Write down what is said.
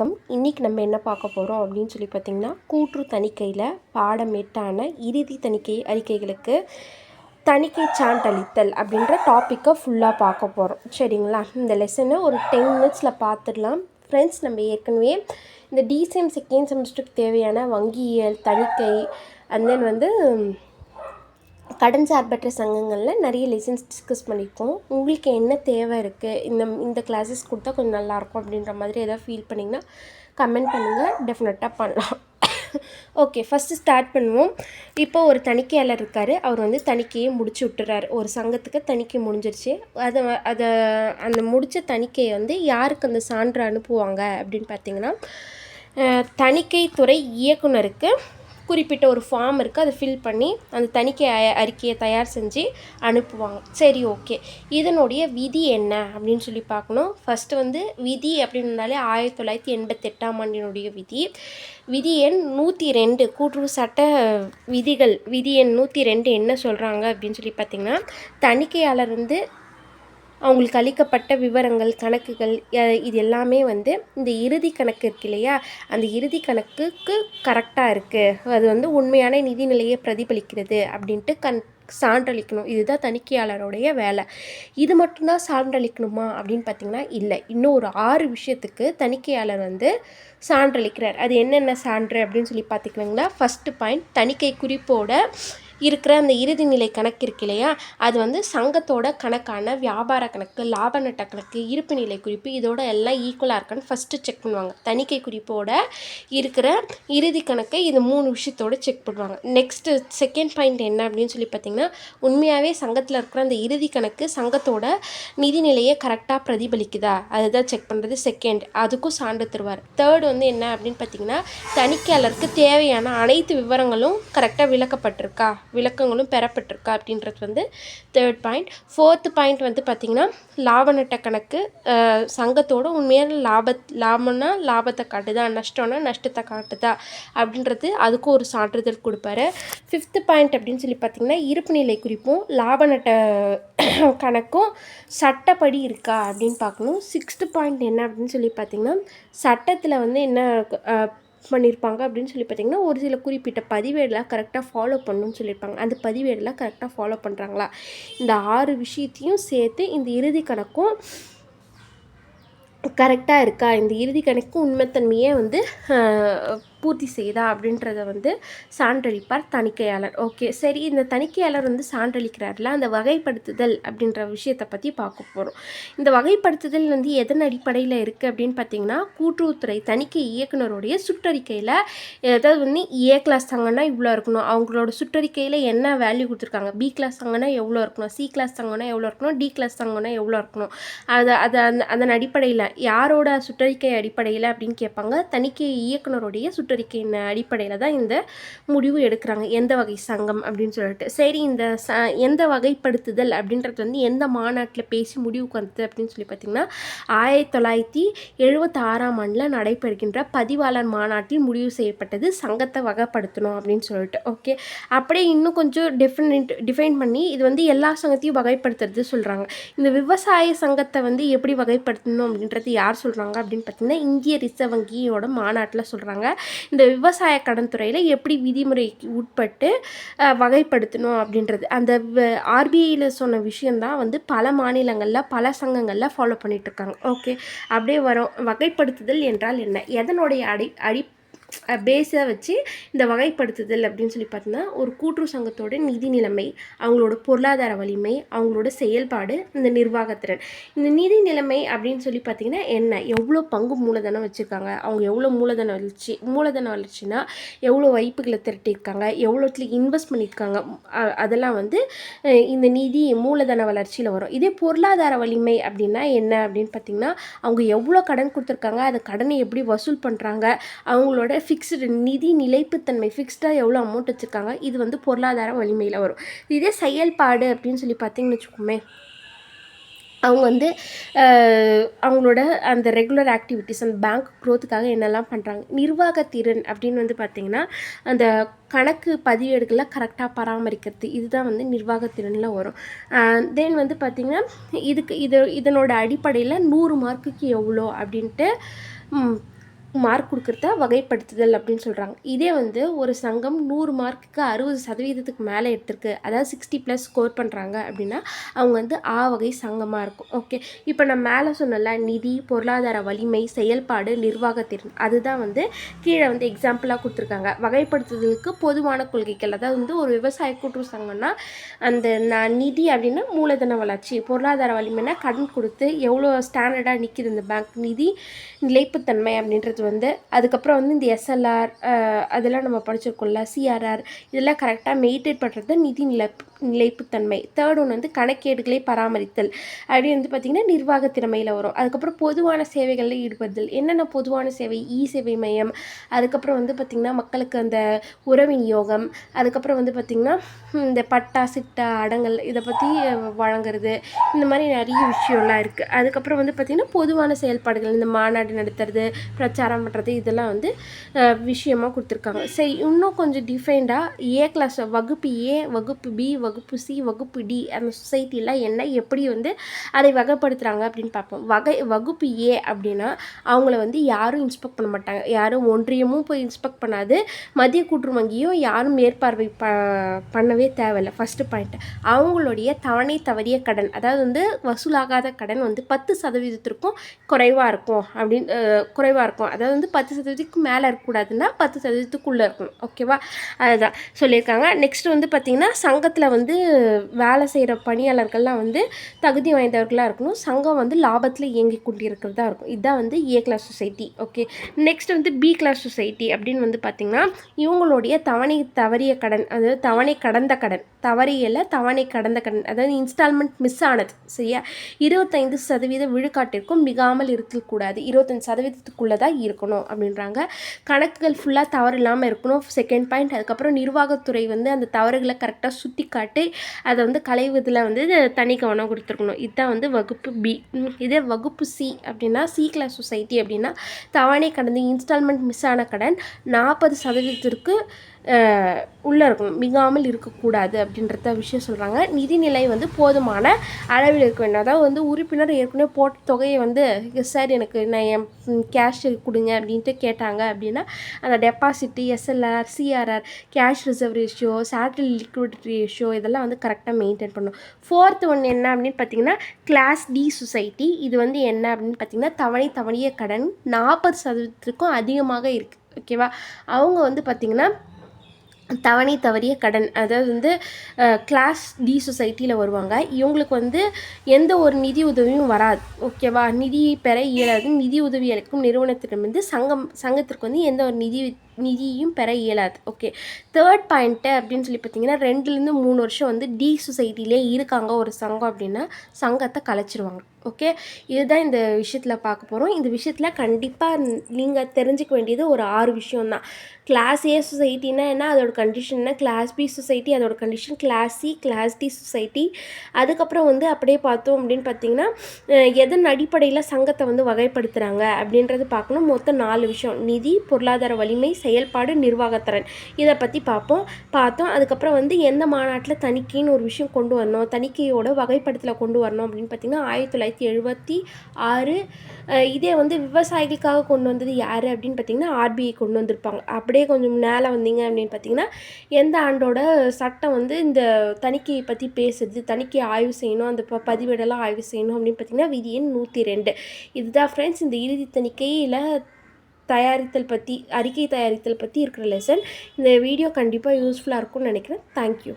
வணக்கம். இன்றைக்கி நம்ம என்ன பார்க்க போகிறோம் அப்படின்னு சொல்லி பார்த்திங்கன்னா கூற்று தணிக்கையில் பாடம் எட்டான இறுதி தணிக்கை அறிக்கைகளுக்கு தணிக்கை சான்றளித்தல் அப்படின்ற டாப்பிக்கை ஃபுல்லாக பார்க்க போகிறோம் சரிங்களா? இந்த லெசனை ஒரு டென் மினிட்ஸில் பார்த்துடலாம். ஃப்ரெண்ட்ஸ் நம்ம ஏற்கனவே இந்த டிசிஎம் செகண்ட் செமஸ்டருக்கு தேவையான வங்கியியல் தணிக்கை அண்ட் தென் வந்து கடன் சார்பற்ற சங்கங்களில் நிறைய லெசன்ஸ் டிஸ்கஸ் பண்ணியிருக்கோம் உங்களுக்கு என்ன தேவை இருக்குது இந்த இந்த கிளாஸஸ் கொடுத்தா கொஞ்சம் நல்லாயிருக்கும் அப்படின்ற மாதிரி எதாவது ஃபீல் பண்ணிங்கன்னா கமெண்ட் பண்ணுங்கள் டெஃபினட்டாக பண்ணலாம். ஓகே ஃபஸ்ட்டு ஸ்டார்ட் பண்ணுவோம். இப்போ ஒரு தணிக்கையாளர் இருக்கார். அவர் வந்து தணிக்கையை முடிச்சு விட்டுறாரு. ஒரு சங்கத்துக்கு தணிக்கை முடிஞ்சிருச்சு. அதை அதை அந்த முடித்த தணிக்கையை வந்து யாருக்கு அந்த சான்று அனுப்புவாங்க அப்படின்னு பார்த்தீங்கன்னா தணிக்கைத்துறை இயக்குனருக்கு குறிப்பிட்ட ஒரு ஃபார்ம் இருக்குது அதை ஃபில் பண்ணி அந்த தணிக்கை அறிக்கையை தயார் செஞ்சு அனுப்புவாங்க. சரி ஓகே இதனுடைய விதி என்ன அப்படின்னு சொல்லி பார்க்கணும். ஃபஸ்ட்டு வந்து விதி அப்படின்னாலே ஆயிரத்தி தொள்ளாயிரத்தி எண்பத்தெட்டாம் ஆண்டினுடைய விதி. விதி எண் நூற்றி ரெண்டு. கூட்டுறவு சட்ட விதிகள் விதி எண் நூற்றி ரெண்டு என்ன சொல்கிறாங்க அப்படின்னு சொல்லி பார்த்திங்கன்னா தணிக்கையாளர் வந்து அவங்களுக்கு அளிக்கப்பட்ட விவரங்கள் கணக்குகள் இது எல்லாமே வந்து இந்த இறுதி கணக்கு இருக்கு இல்லையா? அந்த இறுதி கணக்குக்கு கரெக்டாக இருக்குது அது வந்து உண்மையான நிதி நிலையை பிரதிபலிக்கிறது அப்படின்ட்டு கண் சான்றளிக்கணும். இதுதான் தணிக்கையாளருடைய வேலை. இது மட்டும்தான் சான்றளிக்கணுமா அப்படின்னு பார்த்தீங்கன்னா இல்லை. இன்னும் ஒரு ஆறு விஷயத்துக்கு தணிக்கையாளர் வந்து சான்றளிக்கிறார். அது என்னென்ன சான்று அப்படின்னு சொல்லி பார்த்துக்கணுங்களா ஃபஸ்ட்டு பாயிண்ட் தணிக்கை குறிப்போட இருக்கிற அந்த இறுதி நிலை கணக்கு இருக்கு இல்லையா? அது வந்து சங்கத்தோட கணக்கான வியாபார கணக்கு லாப நட்ட கணக்கு இருப்பு நிலை குறிப்பு இதோட எல்லாம் ஈக்குவலாக இருக்கான்னு ஃபஸ்ட்டு செக் பண்ணுவாங்க. தணிக்கை குறிப்போட இருக்கிற இறுதி கணக்கை இது மூணு விஷயத்தோடு செக் பண்ணுவாங்க நெக்ஸ்ட்டு செகண்ட் பாயிண்ட் என்ன அப்படின்னு சொல்லி பார்த்தீங்கன்னா உண்மையாகவே சங்கத்தில் இருக்கிற அந்த இறுதி கணக்கு சங்கத்தோட நிதிநிலையை கரெக்டாக பிரதிபலிக்குதா? அதுதான் செக் பண்ணுறது செகண்ட் அதுக்கும் சான்று தருவார். தேர்ட் வந்து என்ன அப்படின்னு பார்த்தீங்கன்னா தணிக்கையாளருக்கு தேவையான அனைத்து விவரங்களும் கரெக்டாக விளக்கப்பட்டிருக்கா? விளக்கங்களும் பெறப்பட்டிருக்கா அப்படின்றது வந்து தேர்ட் பாயிண்ட் ஃபோர்த்து பாயிண்ட் வந்து பார்த்திங்கன்னா லாப நட்ட கணக்கு சங்கத்தோட உண்மையான லாப லாபம்னா லாபத்தை காட்டுதா நஷ்டம்னா நஷ்டத்தை காட்டுதா அப்படின்றது அதுக்கும் ஒரு சான்றிதழ் கொடுப்பாரு. ஃபிஃப்த்து பாயிண்ட் அப்படின்னு சொல்லி பார்த்திங்கன்னா இருப்பு நிலை குறிப்பும் லாப நட்ட கணக்கும் சட்டப்படி இருக்கா அப்படின்னு பார்க்கணும். சிக்ஸ்த்து பாயிண்ட் என்ன அப்படின்னு சொல்லி பார்த்திங்கன்னா சட்டத்தில் வந்து என்ன பண்ணியிருப்பாங்க அப்படின்னு சொல்லி பார்த்திங்கன்னா ஒரு சில குறிப்பிட்ட பதிவேடெலாம் கரெக்டாக ஃபாலோ பண்ணணும்னு சொல்லியிருப்பாங்க அந்த பதிவேடெலாம் கரெக்டாக ஃபாலோ பண்ணுறாங்களா இந்த ஆறு விஷயத்தையும் சேர்த்து இந்த இறுதி கணக்கும் கரெக்டாக இருக்கா? இந்த இறுதி கணக்கு உண்மைத்தன்மையே வந்து பூர்த்தி செய்தா அப்படின்றத வந்து சான்றளிப்பார் தணிக்கையாளர். ஓகே சரி இந்த தணிக்கையாளர் வந்து சான்றளிக்கிறார்ல அந்த வகைப்படுத்துதல் அப்படின்ற விஷயத்தை பற்றி பார்க்க போகிறோம் இந்த வகைப்படுத்துதல் வந்து எதன் அடிப்படையில் இருக்குது அப்படின்னு பார்த்தீங்கன்னா கூட்டுறவுத்துறை தணிக்கை இயக்குனருடைய சுற்றறிக்கையில் ஏதாவது வந்து ஏ கிளாஸ் தங்கன்னா இவ்வளோ இருக்கணும் அவங்களோட சுற்றறிக்கையில் என்ன வேல்யூ கொடுத்துருக்காங்க பி கிளாஸ் தங்கன்னா எவ்வளோ இருக்கணும் சி கிளாஸ் தங்கன்னா எவ்வளோ இருக்கணும் டி கிளாஸ் தங்கன்னா எவ்வளோ இருக்கணும் அதை அதை அந்த அதன் அடிப்படையில் யாரோட சுற்றறிக்கை அடிப்படையில் அப்படின்னு கேட்பாங்க தணிக்கை இயக்குனருடைய சுற்ற கூட்டறிக்கையின் அடிப்படையில் தான் இந்த முடிவு எடுக்கிறாங்க. எந்த வகை சங்கம் அப்படின்னு சொல்லிட்டு. சரி இந்த ச எந்த வகைப்படுத்துதல் அப்படின்றது வந்து எந்த மாநாட்டில் பேசி முடிவுக்கு வந்தது அப்படின்னு சொல்லி பார்த்திங்கன்னா ஆயிரத்தி தொள்ளாயிரத்தி எழுபத்தாறாம் ஆண்டில் நடைபெறுகின்ற பதிவாளர் மாநாட்டில் முடிவு செய்யப்பட்டது. சங்கத்தை வகைப்படுத்தணும் அப்படின்னு சொல்லிட்டு. ஓகே அப்படியே இன்னும் கொஞ்சம் டிஃபினட் டிஃபைன் பண்ணி இது வந்து எல்லா சங்கத்தையும் வகைப்படுத்துறது சொல்கிறாங்க இந்த விவசாய சங்கத்தை வந்து எப்படி வகைப்படுத்தணும் அப்படின்றது யார் சொல்கிறாங்க அப்படின்னு பார்த்தீங்கன்னா இந்திய ரிசர்வ் வங்கியோட மாநாட்டில் சொல்கிறாங்க இந்த விவசாய கடன் துறையில் எப்படி விதிமுறைக்கு உட்பட்டு வகைப்படுத்தணும் அப்படின்றது. அந்த ஆர்பிஐயில் சொன்ன விஷயந்தான் வந்து பல மாநிலங்களில் பல சங்கங்களில் ஃபாலோ பண்ணிகிட்ருக்காங்க ஓகே அப்படியே வரும். வகைப்படுத்துதல் என்றால் என்ன? எதனுடைய அடி அடி பேஸை வச்சு இந்த வகைப்படுத்துதல் அப்படின்னு சொல்லி பார்த்தீங்கன்னா ஒரு கூட்டுறவு சங்கத்தோட நிதி நிலைமை அவங்களோட பொருளாதார வலிமை அவங்களோட செயல்பாடு இந்த நிர்வாகத்திறன். இந்த நிதி நிலைமை அப்படின்னு சொல்லி பார்த்தீங்கன்னா என்ன? எவ்வளோ பங்கு மூலதனம் வச்சுருக்காங்க? அவங்க எவ்வளோ மூலதன வளர்ச்சி மூலதன வளர்ச்சினா எவ்வளோ வாய்ப்புகளை திரட்டியிருக்காங்க? எவ்வளோத்துல இன்வெஸ்ட் பண்ணியிருக்காங்க? அதெல்லாம் வந்து இந்த நிதி மூலதன வளர்ச்சியில் வரும். இதே பொருளாதார வலிமை அப்படின்னா என்ன அப்படின்னு பார்த்தீங்கன்னா அவங்க எவ்வளோ கடன் கொடுத்துருக்காங்க? அந்த கடனை எப்படி வசூல் பண்ணுறாங்க அவங்களோட ஃபிக்ஸ்டு நிதி நிலைப்புத்தன்மை ஃபிக்ஸ்டாக எவ்வளோ அமௌண்ட் வச்சுருக்காங்க இது வந்து பொருளாதார வலிமையில் வரும். இதே செயல்பாடு அப்படின்னு சொல்லி பார்த்தீங்கன்னு வச்சுக்கோமே அவங்க வந்து அவங்களோட அந்த ரெகுலர் ஆக்டிவிட்டீஸ் அந்த பேங்க் க்ரோத்துக்காக என்னெல்லாம் பண்ணுறாங்க நிர்வாகத்திறன் அப்படின்னு வந்து பார்த்திங்கன்னா அந்த கணக்கு பதிவேடுகளை கரெக்டாக பராமரிக்கிறது இதுதான் வந்து நிர்வாகத்திறனில் வரும். தென் வந்து பார்த்திங்கன்னா இதுக்கு இது இதனோட அடிப்படையில் நூறு மார்க்குக்கு எவ்வளோ அப்படின்ட்டு மார்க் கொடுக்குறத வகைப்படுத்துதல் அப்படின்னு சொல்கிறாங்க இதே வந்து ஒரு சங்கம் நூறு மார்க்குக்கு அறுபது சதவீதத்துக்கு மேலே எடுத்திருக்கு. அதாவது சிக்ஸ்டி ப்ளஸ் ஸ்கோர் பண்ணுறாங்க அப்படின்னா அவங்க வந்து ஆ வகை சங்கமாக இருக்கும். ஓகே இப்போ நான் மேலே சொன்னல நிதி பொருளாதார வலிமை செயல்பாடு நிர்வாகத்திறன் அதுதான் வந்து கீழே வந்து எக்ஸாம்பிளாக கொடுத்துருக்காங்க. வகைப்படுத்துதலுக்கு பொதுவான கொள்கைகள். அதாவது வந்து ஒரு விவசாய கூட்டுறவு சங்கம்னா அந்த நான் நிதி அப்படின்னா மூலதன வளர்ச்சி பொருளாதார வலிமைனா கடன் கொடுத்து எவ்வளோ ஸ்டாண்டர்டாக நிற்கிது இந்த பேங்க் நிதி நிலைப்புத்தன்மை அப்படின்றது வந்து அதுக்கப்புறம் வந்து இந்த எஸ்எல்ஆர் அதெல்லாம் நம்ம படிச்சிருக்கோம்ல சிஆர்ஆர் இதெல்லாம் கரெக்டாக மெயின்டைன் பண்ணுறது நிதி நில நிலைப்புத்தன்மை. தேர்ட் ஒன்று வந்து கணக்கேடுகளை பராமரித்தல். அப்படி வந்து பார்த்திங்கன்னா நிர்வாக திறமையில் வரும். அதுக்கப்புறம் பொதுவான சேவைகளில் ஈடுபடுதல். என்னென்ன பொதுவான சேவை? இ சேவை மையம். அதுக்கப்புறம் வந்து பார்த்திங்கன்னா மக்களுக்கு அந்த உர விநியோகம் அதுக்கப்புறம் வந்து பார்த்திங்கன்னா இந்த பட்டா சிட்டா அடங்கல் இதை பற்றி வழங்குறது. இந்த மாதிரி நிறைய விஷயம்லாம் இருக்குது அதுக்கப்புறம் வந்து பார்த்திங்கன்னா பொதுவான செயல்பாடுகள். இந்த மாநாடு நடத்துறது பிரச்சாரம் பண்ணுறது இதெல்லாம் வந்து விஷயமாக கொடுத்துருக்காங்க. சரி இன்னும் கொஞ்சம் டிஃபைன்டாக ஏ கிளாஸ் வகுப்பு ஏ வகுப்பு பி வகுப்பு வகுப்பு சி வகுப்பு டி அந்த சொசைட்டிலாம் என்ன எப்படி வந்து அதை வகைப்படுத்துகிறாங்க அப்படின்னு பார்ப்போம். வகை வகுப்பு ஏ அப்படின்னா அவங்கள வந்து யாரும் இன்ஸ்பெக்ட் பண்ண மாட்டாங்க. யாரும் ஒன்றியமும் போய் இன்ஸ்பெக்ட் பண்ணாது. மத்திய கூட்டுறவு வங்கியும் யாரும் மேற்பார்வை ப பண்ணவே தேவையில்லை. ஃபஸ்ட்டு பாயிண்ட் அவங்களுடைய தவணை தவறிய கடன் அதாவது வந்து வசூலாகாத கடன் வந்து பத்து சதவீதத்திற்கும் குறைவாக இருக்கும் அப்படின்னு குறைவாக இருக்கும். அதாவது வந்து பத்து சதவீதத்துக்கு மேலே இருக்கக்கூடாதுன்னா பத்து சதவீதத்துக்குள்ளே இருக்கணும். ஓகேவா அதுதான் சொல்லியிருக்காங்க. நெக்ஸ்ட் வந்து பார்த்திங்கன்னா சங்கத்தில் வந்து வந்து வேலை செய்கிற பணியாளர்கள்லாம் வந்து தகுதி வாய்ந்தவர்களாக இருக்கணும். சங்கம் வந்து லாபத்தில் இயங்கி கொண்டிருக்கிறதா இருக்கும். இதுதான் வந்து A class society okay next வந்து பி கிளாஸ் சொசைட்டி அப்படின்னு வந்து பார்த்திங்கன்னா இவங்களுடைய தவணை தவறிய கடன் அதாவது தவணை கடந்த கடன் தவறியல தவணை கடந்த கடன் அதாவது இன்ஸ்டால்மெண்ட் மிஸ் ஆனது சரியா? இருபத்தைந்து சதவீத விழுக்காட்டிற்கும் மிகாமல் இருக்கக்கூடாது. இருபத்தஞ்சு சதவீதத்துக்குள்ளே தான் இருக்கணும் அப்படின்றாங்க. கணக்குகள் ஃபுல்லாக தவறு இல்லாமல் இருக்கணும். செகண்ட் பாயிண்ட் அதுக்கப்புறம் நிர்வாகத்துறை வந்து அந்த தவறுகளை கரெக்டாக சுட்டி காட்டி அதை வந்து களைவதில் வந்து தனி கவனம் கொடுத்துருக்கணும். இதுதான் வந்து வகுப்பு பி இதே வகுப்பு சி அப்படின்னா சி கிளாஸ் சொசைட்டி அப்படின்னா தவணை கடந்து இன்ஸ்டால்மெண்ட் மிஸ் ஆன கடன் நாற்பது சதவீதத்திற்கு உள்ளே இருக்கணும். மிகாமல் இருக்கக்கூடாது அப்படின்றத விஷயம் சொல்கிறாங்க நிதிநிலை வந்து போதுமான அளவில் இருக்க வேண்டும். அதாவது வந்து உறுப்பினர் ஏற்கனவே போட்ட தொகையை வந்து சார் எனக்கு நான் என் கேஷ் கொடுங்க அப்படின்ட்டு கேட்டாங்க அப்படின்னா அந்த deposit SLR CRR cash reserve ratio statutory liquidity ratio இதெல்லாம் வந்து கரெக்டாக மெயின்டைன் பண்ணணும். ஃபோர்த் ஒன்று என்ன அப்படின்னு பார்த்தீங்கன்னா கிளாஸ் டி சொசைட்டி இது வந்து என்ன அப்படின்னு பார்த்தீங்கன்னா தவணை தவணைய கடன் நாற்பது சதவீதத்துக்கும் அதிகமாக இருக்குது ஓகேவா அவங்க வந்து பார்த்திங்கன்னா தவணை தவறிய கடன் அதாவது வந்து கிளாஸ் டி சொசைட்டியில் வருவாங்க. இவங்களுக்கு வந்து எந்த ஒரு நிதி உதவியும் வராது ஓகேவா நிதி பெற இயலாது. நிதி உதவி அளிக்கும் நிறுவனத்திடமிருந்து சங்கம் சங்கத்திற்கு வந்து எந்த ஒரு நிதி நிதியும் பெற இயலாது. ஓகே தேர்ட் பாயிண்ட்டு அப்படின்னு சொல்லி பார்த்தீங்கன்னா ரெண்டுலேருந்து மூணு வருஷம் வந்து டி சொசைட்டிலே இருக்காங்க ஒரு சங்கம் அப்படின்னா சங்கத்தை கலைச்சிருவாங்க. ஓகே இதுதான் இந்த விஷயத்தில் பார்க்க போகிறோம் இந்த விஷயத்தில் கண்டிப்பாக நீங்கள் தெரிஞ்சுக்க வேண்டியது ஒரு ஆறு விஷயம்தான். கிளாஸ் ஏ சொசைட்டினா என்ன? அதோட கண்டிஷன்னா கிளாஸ் பி சொசைட்டி அதோட condition class C class D society அதுக்கப்புறம் வந்து அப்படியே பார்த்தோம் அப்படின்னு பார்த்தீங்கன்னா எதன் அடிப்படையில் சங்கத்தை வந்து வகைப்படுத்துகிறாங்க அப்படின்றது பார்க்கணும். மொத்தம் நாலு விஷயம். நிதி பொருளாதார வலிமை செயல்பாடு நிர்வாகத்திறன் இதை பற்றி பார்ப்போம் பார்த்தோம். அதுக்கப்புறம் வந்து எந்த மாநாட்டில் தணிக்கைன்னு ஒரு விஷயம் கொண்டு வரணும் தணிக்கையோட வகைப்படுத்தலை கொண்டு வரணும் அப்படின்னு பார்த்திங்கன்னா ஆயிரத்தி தொள்ளாயிரத்தி எழுபத்தி ஆறு இதே வந்து விவசாயிகளுக்காக கொண்டு வந்தது யார் அப்படின்னு பார்த்திங்கன்னா ஆர்பிஐ கொண்டு வந்திருப்பாங்க. அப்படியே கொஞ்சம் மேலே வந்தீங்க அப்படின்னு பார்த்திங்கன்னா எந்த ஆண்டோட சட்டம் வந்து இந்த தணிக்கையை பற்றி பேசுறது தணிக்கையை ஆய்வு செய்யணும் அந்த ப பதிவேடெல்லாம் ஆய்வு செய்யணும் அப்படின்னு பார்த்திங்கன்னா விதி எண் நூற்றி ரெண்டு. இதுதான் ஃப்ரெண்ட்ஸ் இந்த இறுதி தணிக்கையில் தயாரித்தல் பற்றி அறிக்கை தயாரித்தல் பற்றி இருக்கிற லெசன் இந்த வீடியோ கண்டிப்பாக யூஸ்ஃபுல்லாக இருக்கும்னு நினைக்கிறேன். தேங்க்யூ